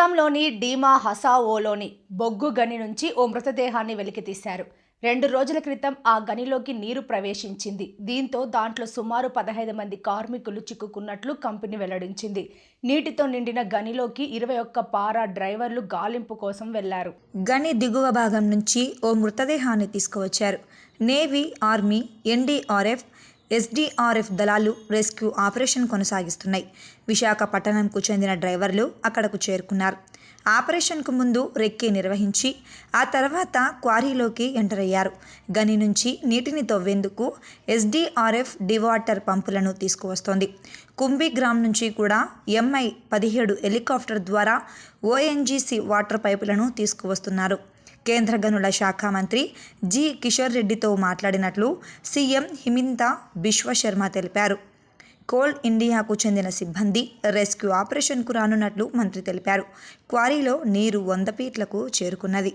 అస్సాంలోని డీమా హసావోలోని బొగ్గు గని నుంచి ఓ మృతదేహాన్ని వెలికితీశారు రెండు రోజుల క్రితం ఆ గనిలోకి నీరు ప్రవేశించింది. దీంతో దాంట్లో సుమారు పదహైదు మంది కార్మికులు చిక్కుకున్నట్లు కంపెనీ వెల్లడించింది. నీటితో నిండిన గనిలోకి ఇరవై ఒక్క పారా డ్రైవర్లు గాలింపు కోసం వెళ్ళారు. గని దిగువ భాగం నుంచి ఓ మృతదేహాన్ని తీసుకువచ్చారు. నేవీ ఆర్మీ ఎన్డీఆర్ఎఫ్ ఎస్డీఆర్ఎఫ్ దళాలు రెస్క్యూ ఆపరేషన్ కొనసాగిస్తున్నాయి. విశాఖపట్టణంకు చెందిన డ్రైవర్లు అక్కడకు చేరుకున్నారు. ఆపరేషన్కు ముందు రెక్కీ నిర్వహించి ఆ తర్వాత క్వారీలోకి ఎంటర్ అయ్యారు. గని నుంచి నీటిని తవ్వేందుకు ఎస్డీఆర్ఎఫ్ డివాటర్ పంపులను తీసుకువస్తోంది. కుంభిగ్రామ్ నుంచి కూడా ఎంఐ పదిహేడు హెలికాప్టర్ ద్వారా ఓఎన్జీసీ వాటర్ పైపులను తీసుకువస్తున్నారు. కేంద్ర గనుల శాఖ మంత్రి జి. కిషోర్ రెడ్డితో మాట్లాడినట్లు సీఎం హిమింత బిశ్వశర్మ తెలిపారు. కోల్ ఇండియాకు చెందిన సిబ్బంది రెస్క్యూ ఆపరేషన్కు రానున్నట్లు మంత్రి తెలిపారు. క్వారీలో నీరు వంద ఫీట్లకు చేరుకున్నది.